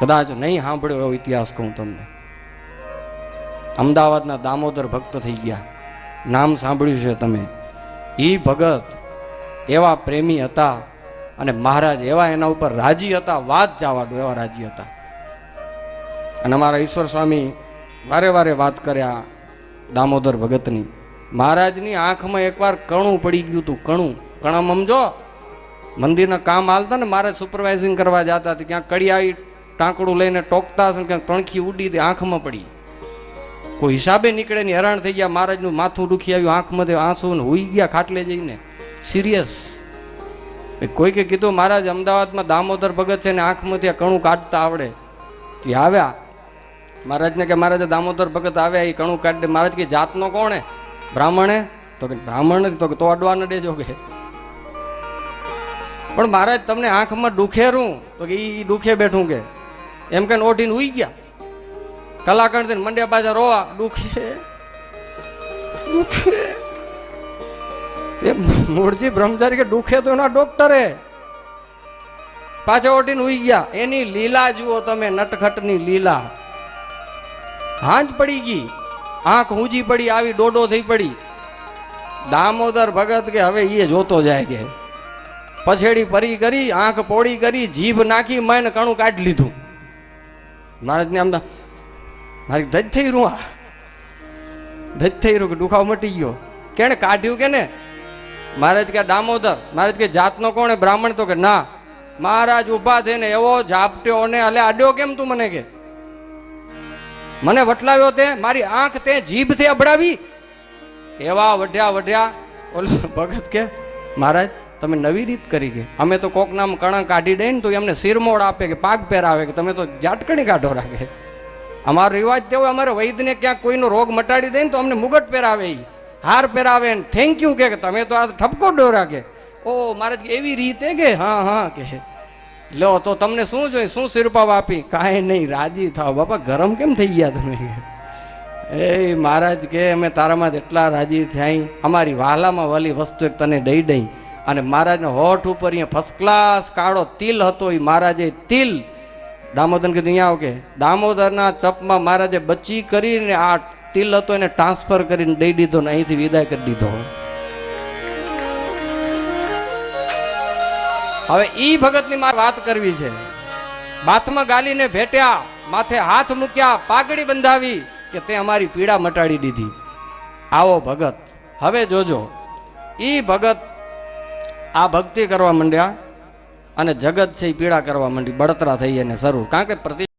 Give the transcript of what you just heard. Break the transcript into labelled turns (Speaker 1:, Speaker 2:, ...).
Speaker 1: કદાચ નહીં સાંભળ્યો એવો ઇતિહાસ કહું તમને. અમદાવાદના દામોદર ભક્ત થઈ ગયા. નામ સાંભળ્યું છે તમે. એ ભગત એવા પ્રેમી હતા અને મહારાજ એવા એના ઉપર રાજી હતા, વાત જવાડો એવા રાજી હતા. અને અમારા ઈશ્વર સ્વામી વારે વારે વાત કર્યા દામોદર ભગતની. મહારાજની આંખમાં એકવાર કણું પડી ગયું હતું, કણું. કણમ સમજો. મંદિરના કામ હાલતા ને મારે સુપરવાઇઝિંગ કરવા જતા ક્યાંક કડી આવી ટાંકડું લઈને ટોકતા હશે ને ક્યાંક તણખી ઉડી આંખમાં પડી. કોઈ હિસાબે નીકળે ને હેરાન થઈ ગયા, મહારાજનું માથું દુખી આવ્યું, આંખમાંથી આંસુ ને હોઈ ગયા ખાટલે જઈને. સિરિયસ કોઈકે કીધું, મહારાજ, અમદાવાદમાં દામોદર ભગત છે ને આંખમાંથી કણું કાઢતા આવડે. એ આવ્યા. મહારાજને કે, મહારાજ દામોદર ભગત આવ્યા એ કણું કાઢે મહારાજ કે, જાતનો કોણે બ્રાહ્મણે તો કે, બ્રાહ્મણ તો કે, તો અડવા ન દેજો કે. પણ મહારાજ, તમને આંખમાં દુખેરું તો કે એ દુખે બેઠું કે. એમ કે ઓઢીને ઉઈ ગયા. કલાકાર થઈને મંડ્યા પાછા રોવા દુખે. દુખે. એ મૂળજી બ્રહ્મચારી કે દુખે તો એના ડોક્ટરે. પાછા ઓટીને ઉઈ ગયા. એની લીલા જુઓ તમે, નટખટની લીલા. હાંજ પડી ગઈ. આંખ ઊંચી પડી, આવી ડોડો થઈ પડી. દામોદર ભગત કે હવે એ જોતો જાય કે. પછેડી પરી કરી, આંખ પોળી કરી, જીભ નાખી મેં કણું કાઢી લીધું. મહારાજને આમ તો મારી ધજ થઈ રૂ આ. ધજ થઈ રહ્યું કે દુખાવ મટી ગયો. કેણે કાઢ્યું કે ને? મહારાજ કે દામોદર, મહારાજ કે જાતનો કોણ બ્રાહ્મણ તો કે ના. મહારાજ ઊભા થઈને એવો ઝાપટ્યો ને અલે આડ્યો કેમ તું મને કે? મને વટલાવ્યો તે, મારી આંખ તે જીભ જીભથી અબડાવી. એવા વઢ્યા વઢ્યા ઓલો ભગત કે, મહારાજ તમે નવી રીત કરી કે અમે તો કોક નામ કણા કાઢી દઈએ ને તો એમને સિરમોડ આપે કે પાક પહેરાવે કે તમે તો જાટકણી કાઢો રાખે. અમારો રિવાજ તેવો, અમારે વૈદ્યને ક્યાંક કોઈનો રોગ મટાડી દે ને તો અમને મુગટ પહેરાવે. હાર પહેરાવે ને થેન્ક યુ કે તમે તો આ ઠપકો ડોરા કે. ઓ મહારાજ, એવી રીતે કે? હા હા, કે. લો, તો તમને શું જોઈએ? શું સિરપાવ આપી? કાંઈ નહીં, રાજી થાવ બાપા, ગરમ કેમ થઈ ગયા તમે? એ મહારાજ કે, અમે તારામાં એટલા રાજી થાય અમારી વાલામાં વાલી વસ્તુ એક તને દઈ દઈ. અને મહારાજના હોઠ ઉપર અહીંયા ફર્સ્ટ ક્લાસ કાળો તિલ હતો, એ મહારાજે તિલ. દામોદર કીધું, અહીંયા આવો કે. દામોદરના ચપમાં મહારાજે બચી કરીને આ તિલ હતો, એને ટ્રાન્સફર કરીને દઈ દીધો ને અહીંથી વિદાય કરી દીધો. હવે ઈ ભગતની મારે વાત કરવી છે. બાથમાં ગાલીને ભેટ્યા, માથે હાથ મૂક્યા, પાઘડી બંધાવી કે તે અમારી પીડા મટાડી દીધી. આવો ભગત, હવે જોજો. ઈ ભગત આ ભક્તિ કરવા માંડ્યા અને જગત છે એ પીડા કરવા માંડી, બળતરા થઈ એને શરૂ. કારણ કે પ્રતિ